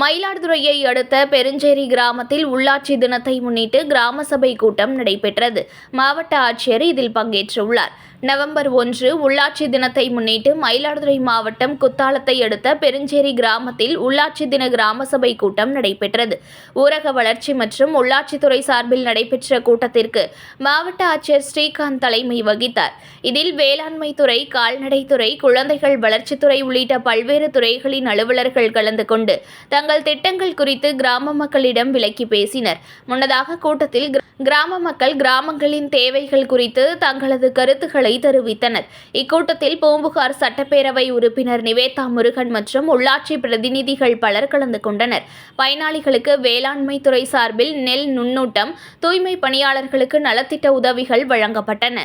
மயிலாடுதுறையை அடுத்த பெருஞ்சேரி கிராமத்தில் உள்ளாட்சி தினத்தை முன்னிட்டு கிராம சபை கூட்டம் நடைபெற்றது. மாவட்ட ஆட்சியர் இதில் பங்கேற்றுள்ளார். நவம்பர் ஒன்று உள்ளாட்சி தினத்தை முன்னிட்டு மயிலாடுதுறை மாவட்டம் குத்தாலத்தை அடுத்த பெருஞ்சேரி கிராமத்தில் உள்ளாட்சி தின கிராம சபை கூட்டம் நடைபெற்றது. ஊரக வளர்ச்சி மற்றும் உள்ளாட்சித்துறை சார்பில் நடைபெற்ற கூட்டத்திற்கு மாவட்ட ஆட்சியர் ஸ்ரீகாந்த் தலைமை வகித்தார். இதில் வேளாண்மை துறை கால்நடைத்துறை குழந்தைகள் வளர்ச்சித்துறை உள்ளிட்ட பல்வேறு துறைகளின் அலுவலர்கள் கலந்து கொண்டு தங்கள் திட்டங்கள் குறித்து கிராம மக்களிடம் விளக்கி பேசினர். முன்னதாக கூட்டத்தில் கிராம மக்கள் கிராமங்களின் தேவைகள் குறித்து தங்களது கருத்துக்களை தெரிவித்தனர் இக்கூட்டத்தில் பூம்புகார் சட்டப்பேரவை உறுப்பினர் நிவேதா முருகன் மற்றும் உள்ளாட்சி பிரதிநிதிகள் பலர் கலந்து கொண்டனர். பயனாளிகளுக்கு வேளாண்மை துறை சார்பில் நெல் நுண்ணூட்டம் தூய்மை பணியாளர்களுக்கு நலத்திட்ட உதவிகள் வழங்கப்பட்டன.